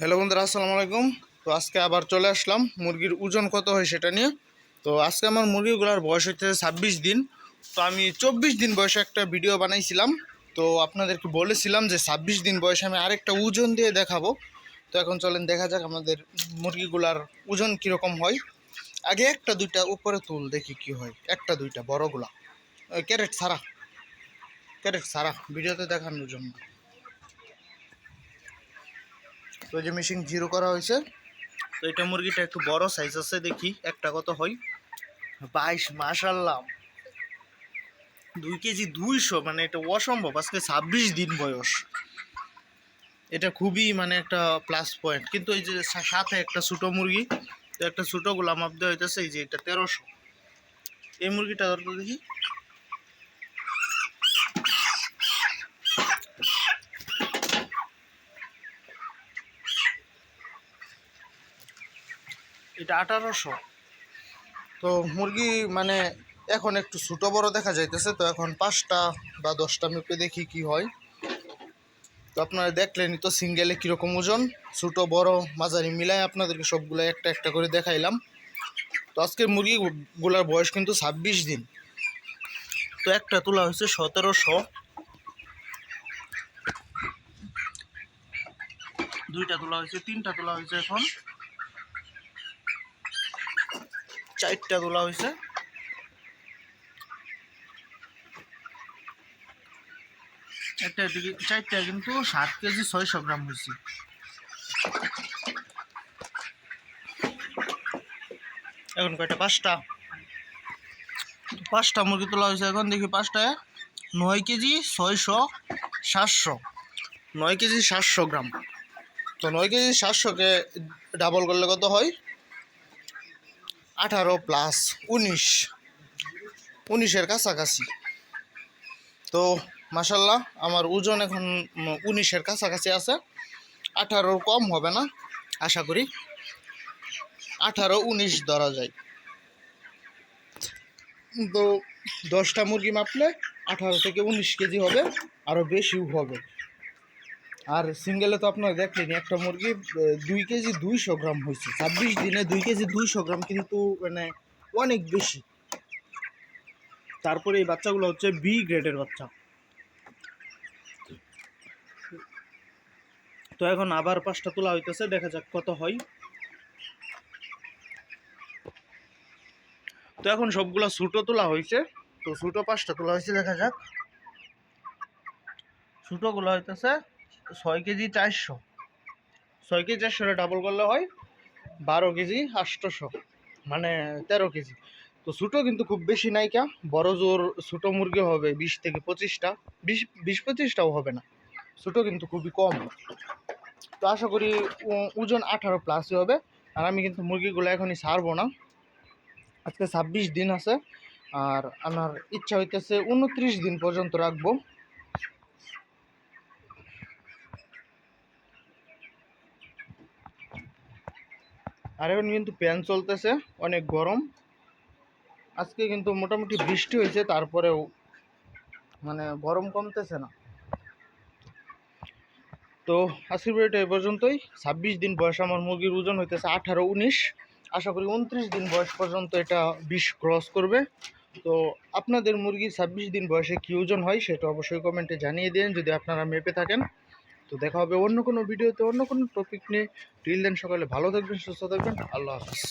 Hello বন্ধুরা, আসসালামু আলাইকুম। তো আজকে আবার চলে আসলাম, মুরগির ওজন কত হয় সেটা নিয়ে। তো আজকে আমার মুরগিগুলোর বয়স হচ্ছে ছাব্বিশ দিন। তো আমি চব্বিশ দিন বয়সে একটা ভিডিও বানাইছিলাম। তো আপনাদেরকে বলেছিলাম যে ছাব্বিশ দিন বয়সে আমি আরেকটা ওজন দিয়ে দেখাবো। তো এখন চলেন দেখা যাক আমাদের মুরগিগুলার ওজন কীরকম হয়। আগে একটা, দুইটা, উপরে তুল, দেখি কি হয়। একটা, দুইটা, বড়গুলা। ক্যারেট সারা ক্যারেট সারা ভিডিওতে দেখানোর জন্য। তো যে মেশিন জিরো করা হয়েছে, তো এটা মুরগিটা একটু বড় সাইজ আছে দেখি, একটা কত হয়? বাইশ মাসাল্লাহ দুই কেজি দুইশো মানে এটা অসম্ভব, আজকে ছাব্বিশ দিন বয়স। এটা খুবই মানে একটা প্লাস পয়েন্ট কিন্তু এই যে সাথে একটা ছোটো মুরগি, তো একটা ছোটো গোলাম আব্দ হইতেছে, এই যে এটা তেরোশো। এই মুরগিটা দরকার দেখি। এটা আঠারোশো। তো মুরগি মানে এখন একটু ছোটো বড় দেখা যাইতেছে, তো এখন পাঁচটা বা দশটা মেপে দেখি কি হয়। তো আপনারা দেখলেনই তো সিঙ্গেলে কীরকম ওজন, ছোটো, বড়, মাঝারি মিলাই আপনাদেরকে সবগুলো একটা একটা করে দেখাইলাম। তো আজকের মুরগিগুলার বয়স কিন্তু ছাব্বিশ দিন। তো একটা তোলা হয়েছে সতেরোশো। দুইটা তোলা হয়েছে, তিনটা তোলা হয়েছে এখন। চারটা তোলা হয়েছে। একটা চারটা কিন্তু সাত কেজি ছয়শো গ্রাম হয়েছে। এখন কয়টা? পাঁচটা। পাঁচটা মুরগি তোলা হয়েছে এখন, দেখি পাঁচটায় নয় কেজি ছয়শো সাতশো। নয় কেজি সাতশো গ্রাম। তো নয় কেজি সাতশোকে ডাবল করলে কত হয়? আঠারো প্লাস উনিশ। উনিশের কাছাকাছি। তো মাসাল্লাহ আমার ওজন এখন উনিশের কাছাকাছি আছে। আঠারোর কম হবে না, আশা করি। আঠারো উনিশ ধরা যায়। তো দশটা মুরগি মাপলে আঠারো থেকে উনিশ কেজি হবে আরও বেশিও হবে। আর সিঙ্গেলে তো আপনারা দেখলেন, একটা মুরগি দুই কেজি দুইশো গ্রাম হয়েছে। ছাব্বিশ দিনে দুই কেজি দুইশো গ্রাম কিন্তু মানে অনেক বেশি। তারপরে এই বাচ্চাগুলো হচ্ছে বি গ্রেডের বাচ্চা। তো এখন আবার পাঁচটা তোলা হইতেছে, দেখা যাক কত হয়। তো এখন সবগুলা ছোটো তোলা হয়েছে তো ছোটো পাঁচটা তোলা হয়েছে দেখা যাক। ছোটোগুলো হইতেছে ছয় কেজি চারশো। ছয় কেজি চারশো ডাবল করলে হয় বারো কেজি আটশোশো মানে তেরো কেজি। তো ছোটো কিন্তু খুব বেশি নাইকা, বড় জোর ছোটো মুরগি হবে বিশ থেকে পঁচিশটা, বিশ বিশ পঁচিশটাও হবে না। ছোটো কিন্তু খুবই কম। তো আশা করি ওজন আঠারো প্লাসই হবে, আর আমি কিন্তু মুরগিগুলো এখনই ছাড়বো না। আজকে ছাব্বিশ দিন আছে, আর আমার ইচ্ছা হইতেছে উনত্রিশ দিন পর্যন্ত রাখব। আর এখন কিন্তু প্যান চলতেছে, অনেক গরম। আজকে কিন্তু মোটামুটি বৃষ্টি হয়েছে, তারপরেও মানে গরম কমতেছে না। তো আজকের ভিডিওটা এই পর্যন্তই। ছাব্বিশ দিন বয়স আমার মুরগির ওজন হইতেছে আঠারো উনিশ। আশা করি উনত্রিশ দিন বয়স পর্যন্ত এটা বিষ ক্রস করবে। তো আপনাদের মুরগি ছাব্বিশ দিন বয়সে কী ওজন হয় সেটা অবশ্যই কমেন্টে জানিয়ে দিন, যদি আপনারা মেপে থাকেন। তো দেখা হবে অন্য কোনো ভিডিওতে, অন্য কোনো টপিক নিয়ে। টিল দেন সকালে ভালো থাকবেন, সুস্থ থাকবেন, আল্লাহ হাফিজ।